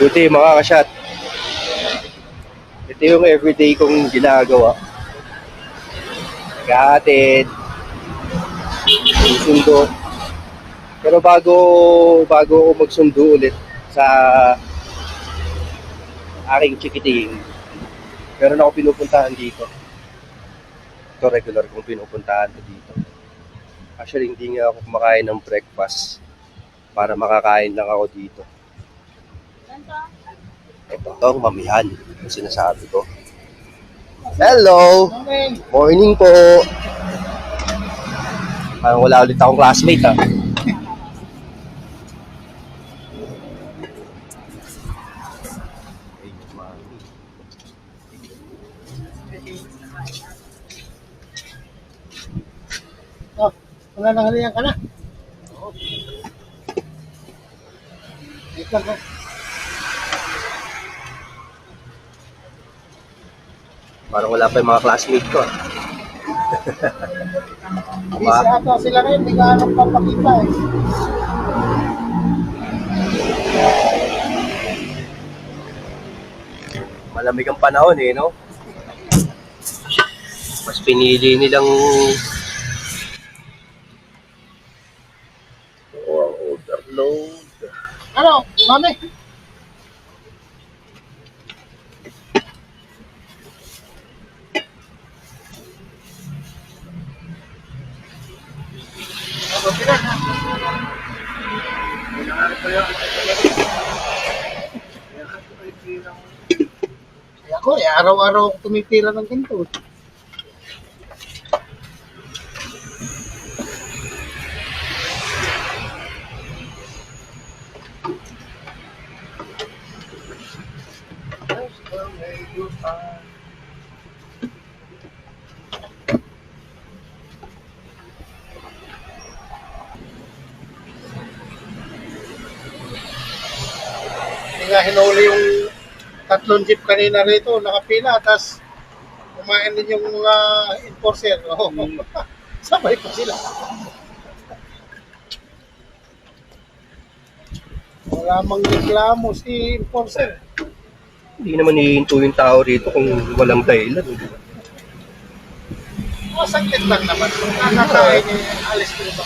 Buti mga kasyat. Ito yung everyday kong ginagawa. Nag-aatid. Sundo. Pero bago bago ako magsundo ulit sa aking chikiting, meron ako pinupuntahan dito. Ito regular kong pinupuntahan ko dito. Actually, hindi nga ako kumakain ng breakfast para makakain lang ako dito. Ito ang mamihan yung sinasabi ko. Hello! Morning po! Parang wala ulit akong classmate ah. Ay, mami. Oh, wala nang haliyan ka na. Wait lang Parang wala pa yung mga classmate ko. Busy ata sila ngayon, hindi ka anong papakita eh. Malamig ang panahon eh, no? Mas pinili nilang overload. Ano, mami? Kaya ako eh, araw-araw ako tumitira ng ganito. Hindi nga hinuli yung tatlong jeep kanina rito, nakapila, tapos kumain din yung mga enforcer. Oh. Sabay pa sila. Wala mang reklamo si enforcer. Hindi naman hihinto yung tao rito kung walang dahilan. Mga saglit lang naman. Kung nakakain niya, alis ko ba?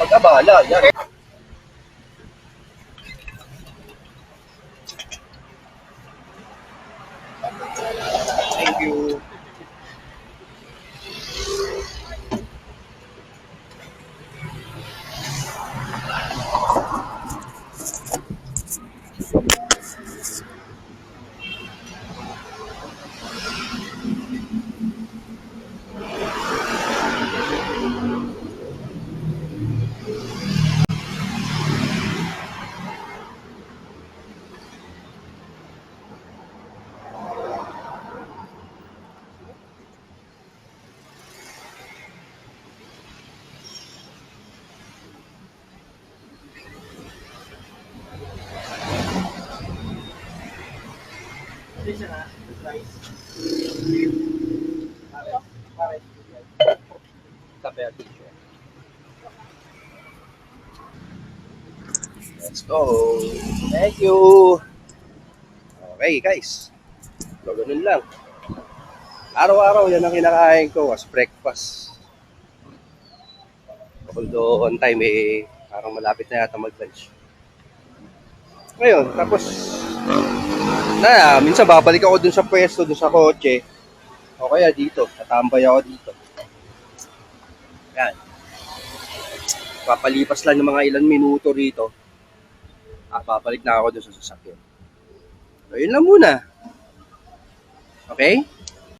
Pag-abala, yan. Thank you. Kape at teacher. Let's go. Thank you. Okay, guys. So, ganun lang. Araw-araw, yan ang kinakain ko as breakfast. Although on time, eh, parang malapit na yata mag-lunch. Ngayon, tapos, na, minsan babalik ako dun sa pwesto, dun sa kotse. O kaya dito, tatambay ako dito. Yan. Papalipas lang ng mga ilan minuto rito. Ah, papalik na ako dun sa sasakyan. So, yun lang muna. Okay?